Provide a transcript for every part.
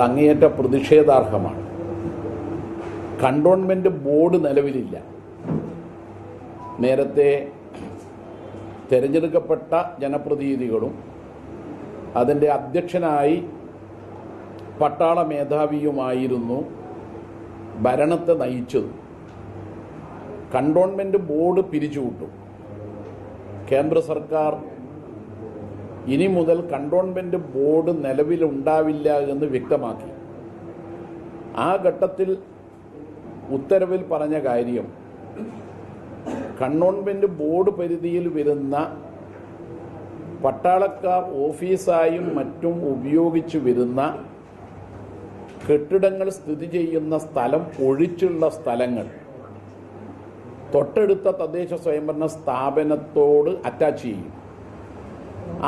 അങ്ങേയറ്റ പ്രതിഷേധാർഹമാണ്. Cantonment board നിലവിലില്ല. നേരത്തെ തിരഞ്ഞെടുക്കപ്പെട്ട ജനപ്രതിനിധികളും അതിന്റെ അധ്യക്ഷനായി പട്ടാള മേധാവിയുമായിരുന്നു ഭരണത്തെ നയിച്ചത്. കണ്ടോൺമെന്റ് ബോർഡ് പിരിച്ചുവിട്ടു. കേന്ദ്ര സർക്കാർ ഇനി മുതൽ കണ്ടോൺമെന്റ് ബോർഡ് നിലവിലുണ്ടാവില്ല എന്ന് വ്യക്തമാക്കി. ആ ഘട്ടത്തിൽ ഉത്തരവിൽ പറഞ്ഞ കാര്യം കണ്ടോൺമെന്റ് ബോർഡ് പരിധിയിൽ വരുന്ന പട്ടാളക്കാർ ഓഫീസായും മറ്റും ഉപയോഗിച്ചു വരുന്ന കെട്ടിടങ്ങൾ സ്ഥിതി ചെയ്യുന്ന സ്ഥലം ഒഴിച്ചുള്ള സ്ഥലങ്ങൾ തൊട്ടടുത്ത തദ്ദേശ സ്വയംഭരണ സ്ഥാപനത്തോട് അറ്റാച്ച് ചെയ്യും.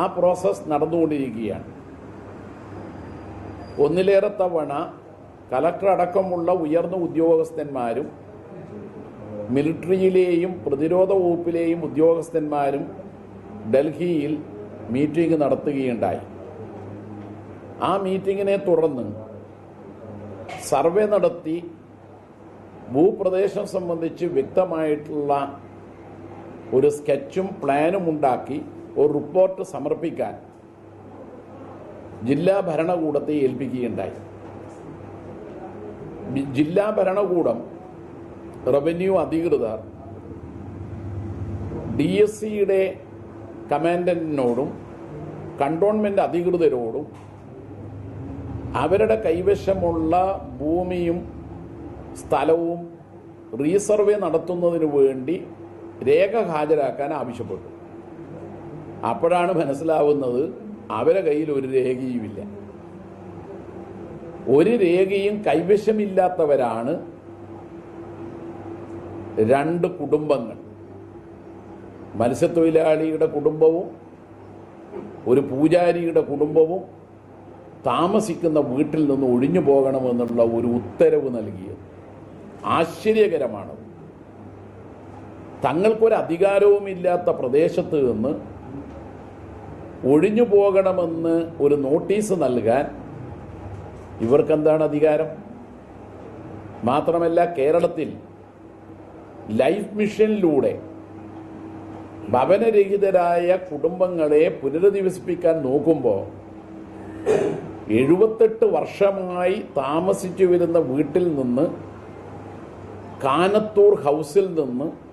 ആ പ്രോസസ് നടന്നുകൊണ്ടിരിക്കുകയാണ്. ഒന്നിലേറെ തവണ കലക്ടർ അടക്കമുള്ള ഉയർന്ന ഉദ്യോഗസ്ഥന്മാരും മിലിറ്ററിയിലെയും പ്രതിരോധ വകുപ്പിലെയും ഉദ്യോഗസ്ഥന്മാരും ഡൽഹിയിൽ മീറ്റിംഗ് നടത്തുകയുണ്ടായി. ആ മീറ്റിങ്ങിനെ തുടർന്ന് സർവേ നടത്തി ഭൂപ്രദേശം സംബന്ധിച്ച് വ്യക്തമായിട്ടുള്ള ഒരു സ്കെച്ചും പ്ലാനും ഉണ്ടാക്കി ഒരു റിപ്പോർട്ട് സമർപ്പിക്കാൻ ജില്ലാ ഭരണകൂടത്തെ ഏൽപ്പിക്കുകയുണ്ടായി. ജില്ലാ ഭരണകൂടം റവന്യൂ അധികൃതർ ഡി എസ് സിയുടെ കമാൻഡന്റിനോടും കണ്ടോൺമെന്റ് അധികൃതരോടും അവരുടെ കൈവശമുള്ള ഭൂമിയും സ്ഥലവും റീസർവേ നടത്തുന്നതിന് വേണ്ടി രേഖ ഹാജരാക്കാൻ ആവശ്യപ്പെട്ടു. അപ്പോഴാണ് മനസ്സിലാവുന്നത് അവരെ കയ്യിൽ ഒരു രേഖയുമില്ല. ഒരു രേഖയും കൈവശമില്ലാത്തവരാണ് രണ്ട് കുടുംബങ്ങൾ. മത്സ്യത്തൊഴിലാളിയുടെ കുടുംബവും ഒരു പൂജാരിയുടെ കുടുംബവും താമസിക്കുന്ന വീട്ടിൽ നിന്ന് ഒഴിഞ്ഞു പോകണമെന്നുള്ള ഒരു ഉത്തരവ് നൽകിയത്. ആശ്ചര്യകരമാണ്. തങ്ങൾക്കൊരു അധികാരവുമില്ലാത്ത പ്രദേശത്ത് നിന്ന് ഒഴിഞ്ഞു പോകണമെന്ന് ഒരു നോട്ടീസ് നൽകാൻ ഇവർക്കെന്താണ് അധികാരം? മാത്രമല്ല കേരളത്തിൽ ലൈഫ് മിഷനിലൂടെ ഭവനരഹിതരായ കുടുംബങ്ങളെ പുനരധിവസിപ്പിക്കാൻ നോക്കുമ്പോൾ എഴുപത്തെട്ട് വർഷമായി താമസിച്ചു വരുന്ന വീട്ടിൽ നിന്ന് കാനത്തൂർ ഹൗസിൽ നിന്ന്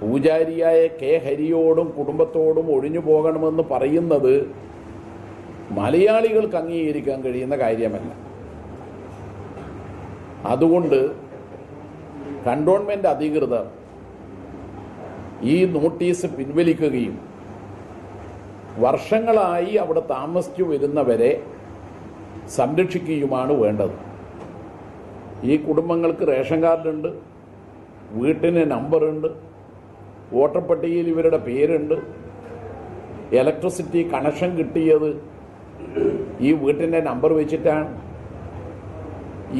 പൂജാരിയായ കെ ഹരിയോടും കുടുംബത്തോടും ഒഴിഞ്ഞു പോകണമെന്ന് പറയുന്നത് മലയാളികൾക്ക് അംഗീകരിക്കാൻ കഴിയുന്ന കാര്യമല്ല. അതുകൊണ്ട് കണ്ടോൺമെന്റ് അധികൃതർ ഈ നോട്ടീസ് പിൻവലിക്കുകയും വർഷങ്ങളായി അവിടെ താമസിച്ചു വരുന്നവരെ സംരക്ഷിക്കുകയുമാണ് വേണ്ടത്. ഈ കുടുംബങ്ങൾക്ക് റേഷൻ കാർഡുണ്ട് വീട്ടിന് നമ്പറുണ്ട് വോട്ടർ പട്ടികയിൽ ഇവരുടെ പേരുണ്ട്. ഇലക്ട്രിസിറ്റി കണക്ഷൻ കിട്ടിയത് ഈ വീട്ടിന്റെ നമ്പർ വെച്ചിട്ടാണ്.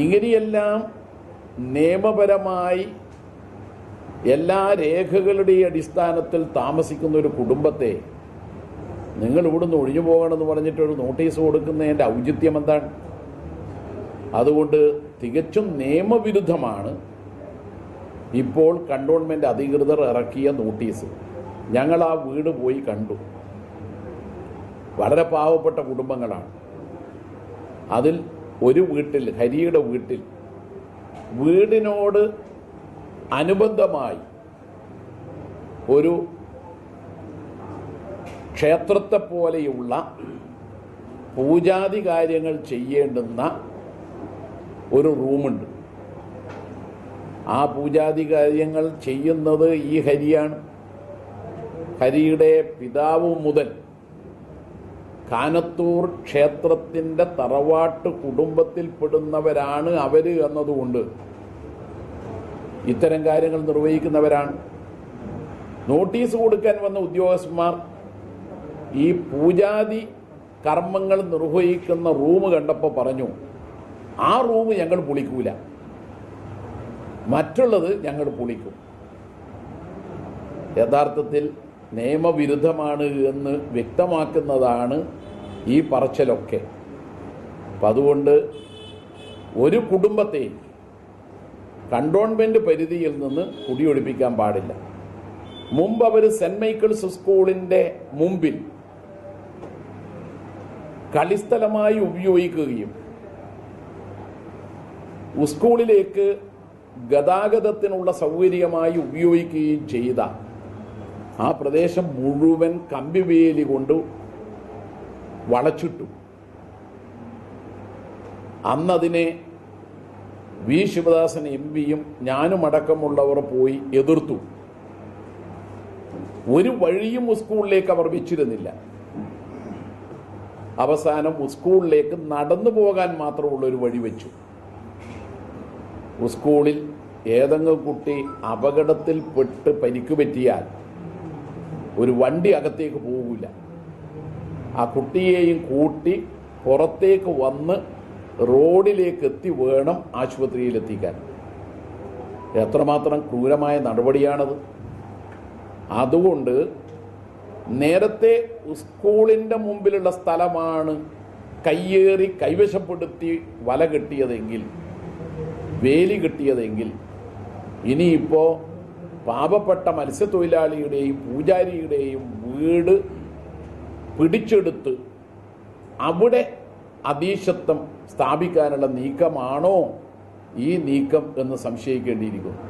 ഇങ്ങനെയെല്ലാം നിയമപരമായി എല്ലാ രേഖകളുടെയും അടിസ്ഥാനത്തിൽ താമസിക്കുന്ന ഒരു കുടുംബത്തെ നിങ്ങൾ ഇവിടുന്ന് ഒഴിഞ്ഞു പോകണമെന്ന് പറഞ്ഞിട്ട് ഒരു നോട്ടീസ് കൊടുക്കുന്നതിന്റെ ഔചിത്യം എന്താണ്? അതുകൊണ്ട് തികച്ചും നിയമവിരുദ്ധമാണ് ഇപ്പോൾ കണ്ടോൺമെന്റ് അധികൃതർ ഇറക്കിയ നോട്ടീസ്. ഞങ്ങൾ ആ വീട് പോയി കണ്ടു. വളരെ പാവപ്പെട്ട കുടുംബങ്ങളാണ്. അതിൽ ഒരു വീട്ടിൽ ഹരിയുടെ വീട്ടിൽ വീടിനോട് അനുബന്ധമായി ഒരു ക്ഷേത്രത്തെ പോലെയുള്ള പൂജാതി കാര്യങ്ങൾ ചെയ്യേണ്ടുന്ന ഒരു റൂമുണ്ട്. ആ പൂജാതി കാര്യങ്ങൾ ചെയ്യുന്നത് ഈ ഹരിയാണ്. ഹരിയുടെ പിതാവ് മുതൽ കാനത്തൂർ ക്ഷേത്രത്തിന്റെ തറവാട്ട് കുടുംബത്തിൽപ്പെടുന്നവരാണ് അവർ എന്നതുകൊണ്ട് ഇത്തരം കാര്യങ്ങൾ നിർവഹിക്കുന്നവരാണ്. നോട്ടീസ് കൊടുക്കാൻ വന്ന ഉദ്യോഗസ്ഥന്മാർ ഈ പൂജാതി കർമ്മങ്ങൾ നിർവഹിക്കുന്ന റൂം കണ്ടപ്പോൾ പറഞ്ഞു ആ റൂം ഞങ്ങൾ പൊളിക്കൂല. മറ്റുള്ളത് ഞങ്ങൾ പൊളിക്കും. യഥാർത്ഥത്തിൽ നിയമവിരുദ്ധമാണ് എന്ന് വ്യക്തമാക്കുന്നതാണ് ഈ പറച്ചിലൊക്കെ. അപ്പം അതുകൊണ്ട് ഒരു കുടുംബത്തെയും കണ്ടോൺമെന്റ് പരിധിയിൽ നിന്ന് കുടിയൊഴിപ്പിക്കാൻ പാടില്ല. മുമ്പ് അവർ സെന്റ് മൈക്കിൾസ് സ്കൂളിന്റെ മുമ്പിൽ കളിസ്ഥലമായി ഉപയോഗിക്കുകയും സ്കൂളിലേക്ക് ഗതാഗതത്തിനുള്ള സൗകര്യമായി ഉപയോഗിക്കുകയും ചെയ്ത ആ പ്രദേശം മുഴുവൻ കമ്പിവേലി കൊണ്ട് വളച്ചിട്ടു. അന്നതിനെ വി. ശിവദാസൻ എം. പിയും ഞാനും അടക്കമുള്ളവർ പോയി എതിർത്തു. ഒരു വഴിയും സ്കൂളിലേക്ക് അവർ വെച്ചിരുന്നില്ല. അവസാനം സ്കൂളിലേക്ക് നടന്നു പോകാൻ മാത്രമുള്ള ഒരു വഴി വെച്ചു. സ്കൂളിൽ ഏതെങ്കിലും കുട്ടി അപകടത്തിൽപ്പെട്ട് പരിക്ക് പറ്റിയാൽ ഒരു വണ്ടി അകത്തേക്ക് പോകില്ല ആ കുട്ടിയെയും കൂട്ടി പുറത്തേക്ക് വന്ന് റോഡിലേക്ക് എത്തി വേണം ആശുപത്രിയിൽ എത്തിക്കാൻ. എത്രമാത്രം ക്രൂരമായ നടപടിയാണത്. അതുകൊണ്ട് നേരത്തെ സ്കൂളിന്റെ മുമ്പിലുള്ള സ്ഥലമാണ് കയ്യേറി കൈവശപ്പെടുത്തി വല കെട്ടിയതെങ്കിൽ വേലി കിട്ടിയതെങ്കിൽ ഇനിയിപ്പോൾ പാപപ്പെട്ട മത്സ്യത്തൊഴിലാളിയുടെയും പൂജാരിയുടെയും വീട് പിടിച്ചെടുത്ത് അവിടെ അതീശത്വം സ്ഥാപിക്കാനുള്ള നീക്കമാണോ ഈ നീക്കം എന്ന് സംശയിക്കേണ്ടിയിരിക്കുന്നു.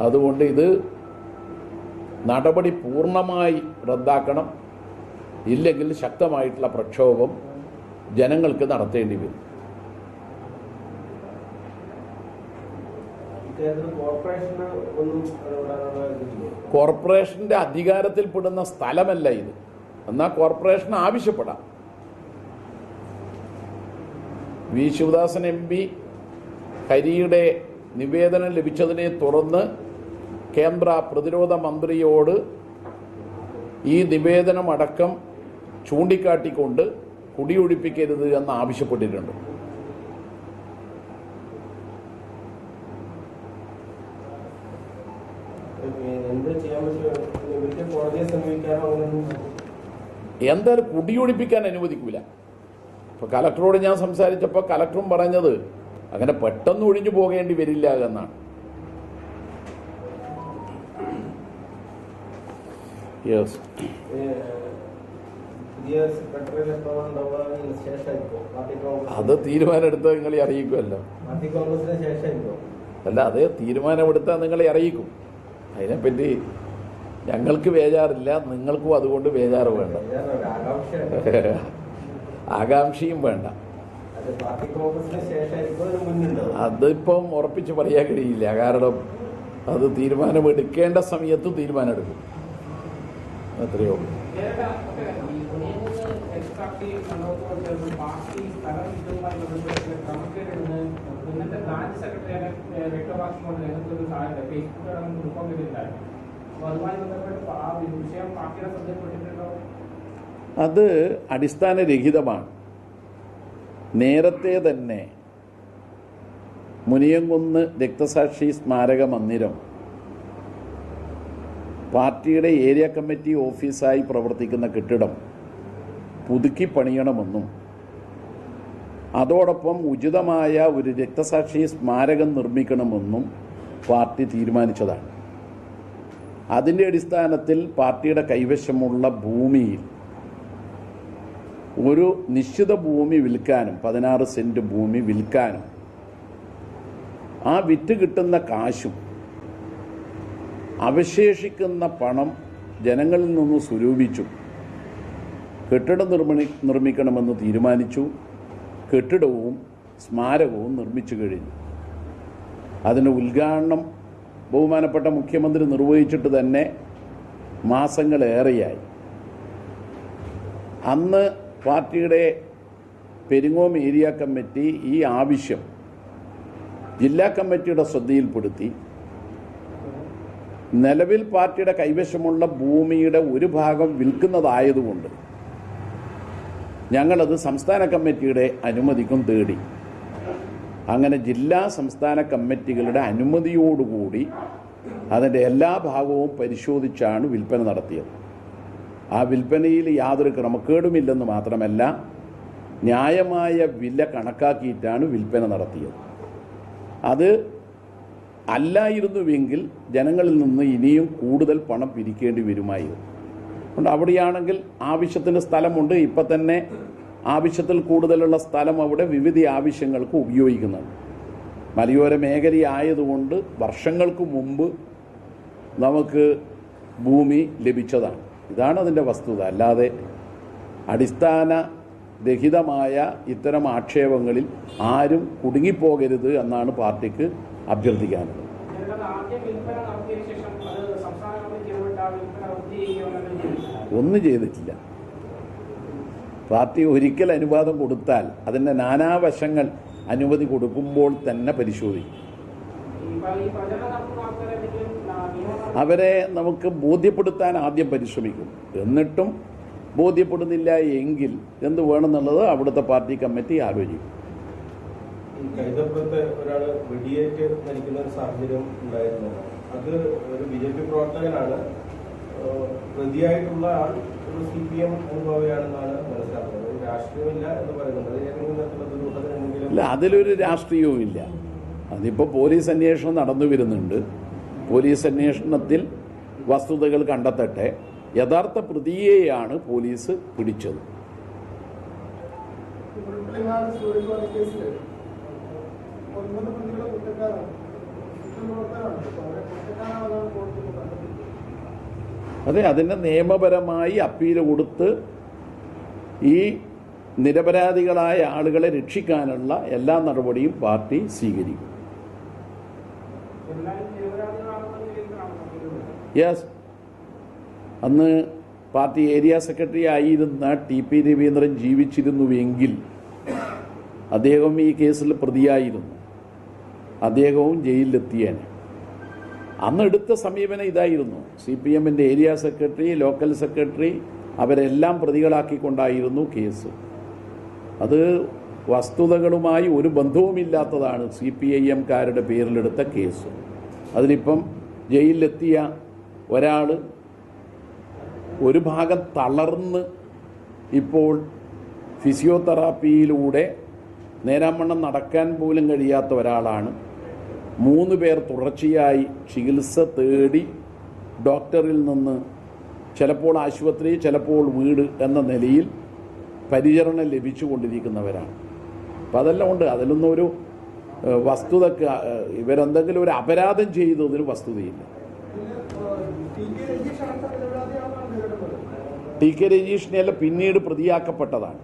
അതുകൊണ്ട് ഇത് നടപടി പൂർണമായി റദ്ദാക്കണം. ഇല്ലെങ്കിൽ ശക്തമായിട്ടുള്ള പ്രക്ഷോഭം ജനങ്ങൾക്ക് നടത്തേണ്ടി വരും. കോർപ്പറേഷന്റെ അധികാരത്തിൽപ്പെടുന്ന സ്ഥലമല്ല ഇത്. എന്നാൽ കോർപ്പറേഷൻ ആവശ്യപ്പെടാം. വി. ശിവദാസൻ എം. പി. ഹരിയുടെ നിവേദനം ലഭിച്ചതിനെ തുടർന്ന് കേന്ദ്ര പ്രതിരോധ മന്ത്രിയോട് ഈ നിവേദനം അടക്കം ചൂണ്ടിക്കാട്ടിക്കൊണ്ട് കുടിയൊഴിപ്പിക്കരുത് എന്ന് ആവശ്യപ്പെട്ടിട്ടുണ്ട്. എന്തായാലും കുടിയൊഴിപ്പിക്കാൻ അനുവദിക്കൂല. ഇപ്പൊ കലക്ടറോട് ഞാൻ സംസാരിച്ചപ്പോൾ കലക്ടറും പറഞ്ഞത് അങ്ങനെ പെട്ടെന്ന് ഒഴിഞ്ഞു പോകേണ്ടി വരില്ല എന്നാണ്. യെസ് തീരുമാനം പുതിയ സെക്രട്ടറിയിൽ എപ്പോഴാണ് ഉണ്ടാവുക ശേഷമായിരിക്കും. പാർട്ടി കോൺഗ്രസ് അത് തീരുമാനമെടുത്ത് നിങ്ങളെ അറിയിക്കുമല്ലോ അല്ല അതേ തീരുമാനമെടുത്താൽ നിങ്ങളെ അറിയിക്കും. അതിനെപ്പറ്റി ഞങ്ങൾക്ക് ബേജാറില്ല നിങ്ങൾക്കും അതുകൊണ്ട് ബേജാറ് വേണ്ട. ആകാംക്ഷയും വേണ്ട. അതിപ്പം ഉറപ്പിച്ച് പറയാൻ കഴിയില്ല. കാരണം അത് തീരുമാനമെടുക്കേണ്ട സമയത്ത് തീരുമാനമെടുക്കും. അത്രയോ സെക്രട്ടറിയുടെ വ്യക്തമാക്കിക്കൊണ്ട് രംഗത്തൊരു സാധ്യത. ഫേസ്ബുക്കിൽ നമുക്ക് അത് അടിസ്ഥാനരഹിതമാണ്. നേരത്തെ തന്നെ മുനിയംകുന്ന് രക്തസാക്ഷി സ്മാരക മന്ദിരം പാർട്ടിയുടെ ഏരിയ കമ്മിറ്റി ഓഫീസായി പ്രവർത്തിക്കുന്ന കെട്ടിടം പുതുക്കി പണിയണമെന്നും അതോടൊപ്പം ഉചിതമായ ഒരു രക്തസാക്ഷി സ്മാരകം നിർമ്മിക്കണമെന്നും പാർട്ടി തീരുമാനിച്ചതാണ്. അതിന്റെ അടിസ്ഥാനത്തിൽ പാർട്ടിയുടെ കൈവശമുള്ള ഭൂമിയിൽ ഒരു നിശ്ചിത ഭൂമി വിൽക്കാനും പതിനാറ് സെന്റ് ഭൂമി വിൽക്കാനും ആ വിറ്റ് കിട്ടുന്ന കാശും അവശേഷിക്കുന്ന പണം ജനങ്ങളിൽ നിന്ന് സ്വരൂപിച്ചു കെട്ടിടം നിർമ്മി നിർമ്മിക്കണമെന്ന് തീരുമാനിച്ചു കെട്ടിടവും സ്മാരകവും നിർമ്മിച്ചു കഴിഞ്ഞു. അതിന് ഉദ്ഘാടനം ബഹുമാനപ്പെട്ട മുഖ്യമന്ത്രി നിർവഹിച്ചിട്ട് തന്നെ മാസങ്ങളേറെയായി. അന്ന് പാർട്ടിയുടെ പെരിങ്ങോം ഏരിയ കമ്മിറ്റി ഈ ആവശ്യം ജില്ലാ കമ്മിറ്റിയുടെ ശ്രദ്ധയിൽപ്പെടുത്തി. നിലവിൽ പാർട്ടിയുടെ കൈവശമുള്ള ഭൂമിയുടെ ഒരു ഭാഗം വിൽക്കുന്നതായതുകൊണ്ട് ഞങ്ങളത് സംസ്ഥാന കമ്മിറ്റിയുടെ അനുമതിക്കും തേടി. അങ്ങനെ ജില്ലാ സംസ്ഥാന കമ്മിറ്റികളുടെ അനുമതിയോടുകൂടി അതിന്റെ എല്ലാ ഭാഗവും പരിശോധിച്ചാണ് വിൽപ്പന നടത്തിയത്. ആ വിൽപ്പനയിൽ യാതൊരു ക്രമക്കേടുമില്ലെന്ന് മാത്രമല്ല ന്യായമായ വില കണക്കാക്കിയിട്ടാണ് വിൽപ്പന നടത്തിയത്. അത് അല്ലായിരുന്നുവെങ്കിൽ ജനങ്ങളിൽ നിന്ന് ഇനിയും കൂടുതൽ പണം പിരിക്കേണ്ടി വരുമായിരുന്നു. അതുകൊണ്ട് അവിടെയാണെങ്കിൽ ആവശ്യത്തിന് സ്ഥലമുണ്ട്. ഇപ്പം തന്നെ ആവശ്യത്തിൽ കൂടുതലുള്ള സ്ഥലം അവിടെ വിവിധ ആവശ്യങ്ങൾക്ക് ഉപയോഗിക്കുന്നുണ്ട്. മലയോര മേഖലയായതുകൊണ്ട് വർഷങ്ങൾക്ക് മുമ്പ് നമുക്ക് ഭൂമി ലഭിച്ചതാണ്. ഇതാണ് അതിന്റെ വസ്തുത. അല്ലാതെ അടിസ്ഥാന രഹിതമായ ഇത്തരം ആക്ഷേപങ്ങളിൽ ആരും കുടുങ്ങിപ്പോകരുത് എന്നാണ് പാർട്ടിക്ക് അഭ്യർത്ഥിക്കാനുള്ളത്. ഒന്നും ചെയ്തിട്ടില്ല. പാർട്ടി ഒരിക്കൽ അനുവാദം കൊടുത്താൽ അതിന്റെ നാനാവശങ്ങൾ അനുമതി കൊടുക്കുമ്പോൾ തന്നെ പരിശോധിക്കും. അവരെ നമുക്ക് ബോധ്യപ്പെടുത്താൻ ആദ്യം പരിശ്രമിക്കും. എന്നിട്ടും ബോധ്യപ്പെടുന്നില്ല എങ്കിൽ എന്ത് വേണമെന്നുള്ളത് അവിടുത്തെ പാർട്ടി കമ്മിറ്റി ആലോചിക്കും. കൈതപ്പുറത്ത് ഒരാൾ വെടിയേറ്റ് മരിക്കുന്ന ഒരു സാഹചര്യം ഉണ്ടായിരുന്നു. അത് ഒരു ബി ജെ പി പ്രവർത്തകനാണ് പ്രതിയായിട്ടുള്ള ആൾ ഒരു സി പി എം അനുഭവിയാണെന്നാണ് മനസ്സിലാക്കുന്നത്. ഒരു രാഷ്ട്രീയമില്ല എന്ന് പറയുന്നത് ഏതെങ്കിലും തരത്തിലുള്ള ഇല്ല അതിലൊരു രാഷ്ട്രീയവും ഇല്ല അതിപ്പോൾ പോലീസ് അന്വേഷണം നടന്നു വരുന്നുണ്ട്. പോലീസ് അന്വേഷണത്തിൽ വസ്തുതകൾ കണ്ടെത്തട്ടെ. യഥാർത്ഥ പ്രതിയെയാണ് പോലീസ് പിടിച്ചത്. ഒൻപത് പ്രതികളെ കുറ്റക്കാരാണ്. കുറ്റപ്രവർത്തകരാണ്. അവരെ കുറ്റക്കാരാണെന്നാണ് കോടതി അതെ അതിന്റെ നിയമപരമായി അപ്പീൽ കൊടുത്ത് ഈ നിരപരാധികളായ ആളുകളെ രക്ഷിക്കാനുള്ള എല്ലാ നടപടിയും പാർട്ടി സ്വീകരിക്കും. യെസ് അന്ന് പാർട്ടി ഏരിയ സെക്രട്ടറി ആയിരുന്ന ടി പി രവീന്ദ്രൻ ജീവിച്ചിരുന്നുവെങ്കിൽ അദ്ദേഹം ഈ കേസിൽ പ്രതിയായിരുന്നു. അദ്ദേഹവും ജയിലിലെത്തിയേനെ. അന്ന് എടുത്ത സമീപനം ഇതായിരുന്നു. സി പി എമ്മിന്റെ ഏരിയ സെക്രട്ടറി ലോക്കൽ സെക്രട്ടറി അവരെല്ലാം പ്രതികളാക്കിക്കൊണ്ടായിരുന്നു കേസ്. അത് വസ്തുതകളുമായി ഒരു ബന്ധവുമില്ലാത്തതാണ് സി പി ഐ എംകാരുടെ പേരിലെടുത്ത കേസ്. അതിലിപ്പം ജയിലിലെത്തിയ ഒരാൾ ഒരു ഭാഗം തളർന്ന് ഇപ്പോൾ ഫിസിയോതെറാപ്പിയിലൂടെ നേരാമണ്ണം നടക്കാൻ പോലും കഴിയാത്ത ഒരാളാണ് മൂന്ന് പേർ തുടർച്ചയായി ചികിത്സ തേടി ഡോക്ടറിൽ നിന്ന് ചിലപ്പോൾ ആശുപത്രി ചിലപ്പോൾ വീട് എന്ന നിലയിൽ പരിചരണം ലഭിച്ചുകൊണ്ടിരിക്കുന്നവരാണ്. അപ്പം അതെല്ലാം ഉണ്ട്. അതിലൊന്നും ഒരു വസ്തുത വസ്തുതക്ക് ഇവരെന്തെങ്കിലും ഒരു അപരാധം ചെയ്തതിന് വസ്തുതയില്ല. പിന്നെ ടി കെ രജീഷിനെ അല്ല ടി കെ രജീഷിനെല്ലാം പിന്നീട് പ്രതിയാക്കപ്പെട്ടതാണ്.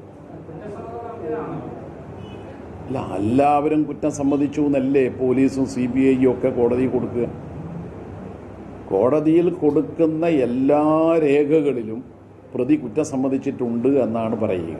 അല്ല എല്ലാവരും കുറ്റം സമ്മതിച്ചു എന്നല്ലേ പോലീസും സി ബി ഐയും ഒക്കെ കോടതിയിൽ കൊടുക്കുക? കോടതിയിൽ കൊടുക്കുന്ന എല്ലാ രേഖകളിലും പ്രതി കുറ്റം സമ്മതിച്ചിട്ടുണ്ട് എന്നാണ് പറയുക.